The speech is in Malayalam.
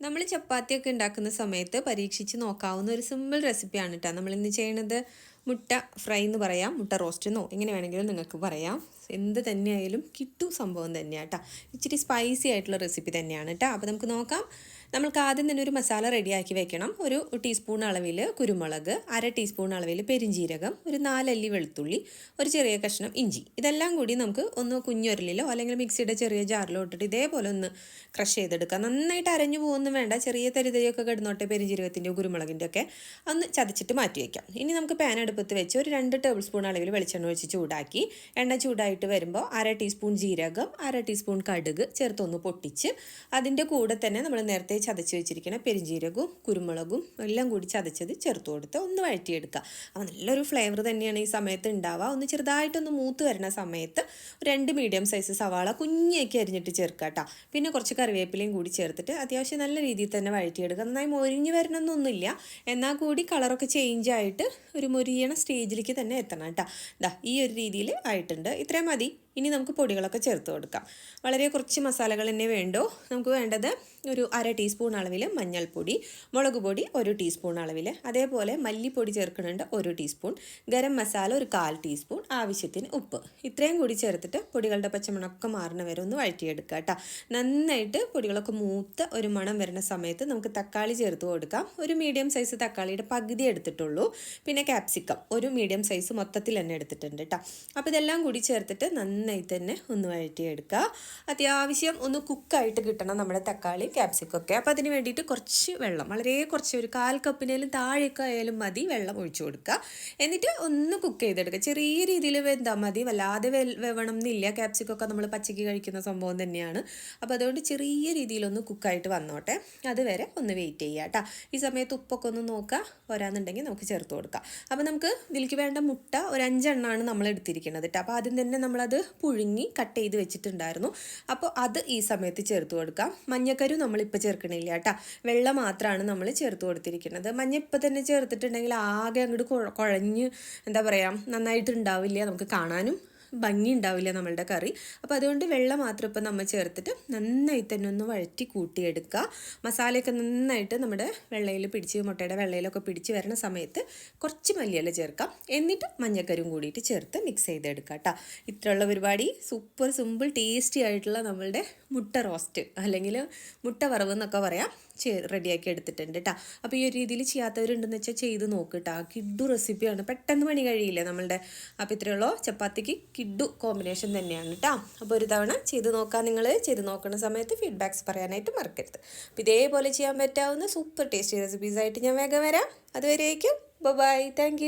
നമ്മൾ ചപ്പാത്തിയൊക്കെ ഉണ്ടാക്കുന്ന സമയത്ത് പരീക്ഷിച്ച് നോക്കാവുന്ന ഒരു സിമ്പിൾ റെസിപ്പിയാണ് കേട്ടോ നമ്മളിന്ന് ചെയ്യണത് മുട്ട ഫ്രൈ എന്ന് പറയാം. മുട്ട റോസ്റ്റ് എന്നോ എങ്ങനെ വേണമെങ്കിലും നിങ്ങൾക്ക് പറയാം. എന്ത് തന്നെയായാലും കിട്ടും സംഭവം തന്നെയാണ് കേട്ടോ ഇച്ചിരി സ്പൈസി ആയിട്ടുള്ള റെസിപ്പി തന്നെയാണ് കേട്ടോ അപ്പോൾ നമുക്ക് നോക്കാം. നമ്മൾക്ക് ആദ്യം തന്നെ ഒരു മസാല റെഡിയാക്കി വെക്കണം. ഒരു ടീസ്പൂൺ അളവിൽ കുരുമുളക് അര ടീസ്പൂൺ അളവിൽ പെരിഞ്ജീരകം ഒരു നാലല്ലി വെളുത്തുള്ളി ഒരു ചെറിയ കഷ്ണം ഇഞ്ചി. ഇതെല്ലാം കൂടി നമുക്ക് ഒന്ന് കുഞ്ഞൊരലിലോ അല്ലെങ്കിൽ മിക്സിയുടെ ചെറിയ ജാറിലോ ഇട്ടിട്ട് ഇതേപോലെ ഒന്ന് ക്രഷ് ചെയ്തെടുക്കാം. നന്നായിട്ട് അരഞ്ഞു പോകുന്നു വേണ്ട. ചെറിയ തരിതയൊക്കെ കിടന്നോട്ടെ പെരിഞ്ജീരകത്തിന്റെയോ കുരുമുളകിന്റെ ഒക്കെ ഒന്ന് ചതച്ചിട്ട് മാറ്റി വയ്ക്കാം ഇനി നമുക്ക് പാൻ അടുപ്പത്ത് വെച്ച് ഒരു രണ്ട് ടേബിൾ സ്പൂൺ അളവിൽ വെളിച്ചെണ്ണ ഒഴിച്ച് ചൂടാക്കി. എണ്ണ ചൂടായിട്ട് വരുമ്പോൾ അര ടീസ്പൂൺ ജീരകം അര ടീസ്പൂൺ കടുക് ചേർത്തൊന്ന് പൊട്ടിച്ച് അതിന്റെ കൂടെ തന്നെ നമ്മൾ നേരത്തെ ചതച്ച് വെച്ചിരിക്കുന്ന പെരിഞ്ജീരകവും കുരുമുളകും എല്ലാം കൂടി ചതച്ചത് ചേർത്ത് കൊടുത്ത് ഒന്ന് വഴറ്റിയെടുക്കുക. അപ്പോൾ നല്ലൊരു ഫ്ലേവർ തന്നെയാണ് ഈ സമയത്ത് ഉണ്ടാവുക. ഒന്ന് ചെറുതായിട്ടൊന്ന് മൂത്ത് വരുന്ന സമയത്ത് രണ്ട് മീഡിയം സൈസ് സവാള കുഞ്ഞേക്ക് അരിഞ്ഞിട്ട് ചേർക്കുക കേട്ടോ പിന്നെ കുറച്ച് കറിവേപ്പിലയും കൂടി ചേർത്തിട്ട് അത്യാവശ്യം നല്ല രീതിയിൽ തന്നെ വഴറ്റിയെടുക്കുക. നന്നായി മൊരിഞ്ഞ് വരണമെന്നൊന്നുമില്ല. എന്നാൽ കൂടി കളറൊക്കെ ചേഞ്ച് ആയിട്ട് ഒരു മൊരിയണ സ്റ്റേജിലേക്ക് തന്നെ എത്തണം കേട്ടോ ദാ ഈ ഒരു രീതിയിൽ ആയിട്ടുണ്ട്. ഇത്രയും മതി. ഇനി നമുക്ക് പൊടികളൊക്കെ ചേർത്ത് കൊടുക്കാം. വളരെ കുറച്ച് മസാലകൾ തന്നെ വേണ്ടോ. നമുക്ക് വേണ്ടത് ഒരു അര ടീസ്പൂൺ അളവിൽ മഞ്ഞൾപ്പൊടി മുളക് പൊടി ഒരു ടീസ്പൂൺ അളവിൽ അതേപോലെ മല്ലിപ്പൊടി ചേർക്കുന്നുണ്ട് ഒരു ടീസ്പൂൺ ഗരം മസാല ഒരു കാൽ ടീസ്പൂൺ ആവശ്യത്തിന് ഉപ്പ്. ഇത്രയും കൂടി ചേർത്തിട്ട് പൊടികളുടെ പച്ചമണമൊക്കെ മാറുന്ന വരെ ഒന്ന് വഴറ്റിയെടുക്കുക കേട്ടോ. നന്നായിട്ട് പൊടികളൊക്കെ മൂത്ത് ഒരു മണം വരുന്ന സമയത്ത് നമുക്ക് തക്കാളി ചേർത്ത് കൊടുക്കാം. ഒരു മീഡിയം സൈസ് തക്കാളിയുടെ പകുതി എടുത്തിട്ടുള്ളൂ. പിന്നെ ക്യാപ്സിക്കം ഒരു മീഡിയം സൈസ് മൊത്തത്തിൽ തന്നെ എടുത്തിട്ടുണ്ട് കേട്ടോ. അപ്പോൾ ഇതെല്ലാം കൂടി ചേർത്തിട്ട് നന്നായി തന്നെ ഒന്ന് വഴറ്റിയെടുക്കുക അത്യാവശ്യം ഒന്ന് കുക്കായിട്ട് കിട്ടണം നമ്മുടെ തക്കാളി ക്യാപ്സിക്കം ഒക്കെ. അപ്പോൾ അതിന് വേണ്ടിയിട്ട് കുറച്ച് വെള്ളം വളരെ കുറച്ച് ഒരു കാൽ കപ്പിനേലും താഴേക്ക് ആയാലും മതി വെള്ളം ഒഴിച്ചു കൊടുക്കുക എന്നിട്ട് ഒന്ന് കുക്ക് ചെയ്തെടുക്കുക ചെറിയ രീതിയിൽ വെന്താൽ മതി. വല്ലാതെ വെവണം എന്നില്ല. ക്യാപ്സിക്കം ഒക്കെ നമ്മൾ പച്ചയ്ക്ക് കഴിക്കുന്ന സംഭവം തന്നെയാണ്. അപ്പോൾ അതുകൊണ്ട് ചെറിയ രീതിയിലൊന്ന് കുക്കായിട്ട് വന്നോട്ടെ. അതുവരെ ഒന്ന് വെയിറ്റ് ചെയ്യുക കേട്ടോ ഈ സമയത്ത് ഉപ്പൊക്കെ ഒന്ന് നോക്കുക വരാന്നുണ്ടെങ്കിൽ നമുക്ക് ചേർത്ത് കൊടുക്കാം. അപ്പോൾ നമുക്ക് ഇതിലേക്ക് വേണ്ട മുട്ട ഒരു അഞ്ചെണ്ണമാണ് നമ്മൾ എടുത്തിരിക്കുന്നത് കേട്ടോ അപ്പോൾ ആദ്യം തന്നെ നമ്മളത് പുഴുങ്ങി കട്ട് ചെയ്ത് വെച്ചിട്ടുണ്ടായിരുന്നു. അപ്പോൾ അത് ഈ സമയത്ത് ചേർത്ത് കൊടുക്കാം. മഞ്ഞക്കരു നമ്മളിപ്പോൾ ചേർക്കണില്ല കേട്ടോ വെള്ളം മാത്രമാണ് നമ്മൾ ചേർത്ത് കൊടുത്തിരിക്കുന്നത്. മഞ്ഞ ഇപ്പം തന്നെ ചേർത്തിട്ടുണ്ടെങ്കിൽ ആകെ അങ്ങോട്ട് കുഴഞ്ഞ് എന്താ പറയുക നന്നായിട്ട് ഉണ്ടാവില്ല നമുക്ക് കാണാനും. ഭംഗി ഉണ്ടാവില്ല നമ്മളുടെ കറി. അപ്പോൾ അതുകൊണ്ട് വെള്ളം മാത്രം ഇപ്പം നമ്മൾ ചേർത്തിട്ട് നന്നായി തന്നെ ഒന്ന് വഴറ്റി കൂട്ടിയെടുക്കുക. മസാലയൊക്കെ നന്നായിട്ട് നമ്മുടെ വെള്ളയിൽ പിടിച്ച് മുട്ടയുടെ വെള്ളയിലൊക്കെ പിടിച്ച് വരുന്ന സമയത്ത് കുറച്ച് മല്ലിയില ചേർക്കാം. എന്നിട്ട് മഞ്ഞക്കരും കൂടിയിട്ട് ചേർത്ത് മിക്സ് ചെയ്തെടുക്കുക കേട്ടോ. ഇത്രയുള്ള പരിപാടി. സൂപ്പർ സിമ്പിൾ ടേസ്റ്റി ആയിട്ടുള്ള നമ്മളുടെ മുട്ട റോസ്റ്റ് അല്ലെങ്കിൽ മുട്ട വറവ് എന്നൊക്കെ പറയാം. റെഡിയാക്കി എടുത്തിട്ടുണ്ട് കേട്ടോ. അപ്പോൾ ഈ ഒരു രീതിയിൽ ചെയ്യാത്തവരുണ്ടെന്ന് വെച്ചാൽ ചെയ്ത് നോക്കുക കേട്ടോ. കിഡു റെസിപ്പിയാണ് പെട്ടെന്ന് പണി കഴിയില്ലേ നമ്മളുടെ? അപ്പോൾ ഇത്രയുള്ളൂ ചപ്പാത്തിക്ക് കിഡു കോമ്പിനേഷൻ തന്നെയാണ് കേട്ടോ അപ്പോൾ ഒരു തവണ ചെയ്ത് നോക്കാം നിങ്ങൾ ചെയ്ത് നോക്കുന്ന സമയത്ത് ഫീഡ്ബാക്ക്സ് പറയാനായിട്ട് മറക്കരുത്. അപ്പോൾ ഇതേപോലെ ചെയ്യാൻ പറ്റാവുന്ന സൂപ്പർ ടേസ്റ്റി റെസിപ്പീസായിട്ട് ഞാൻ വേഗം വരാം. അതുവരേക്കും. Bye thank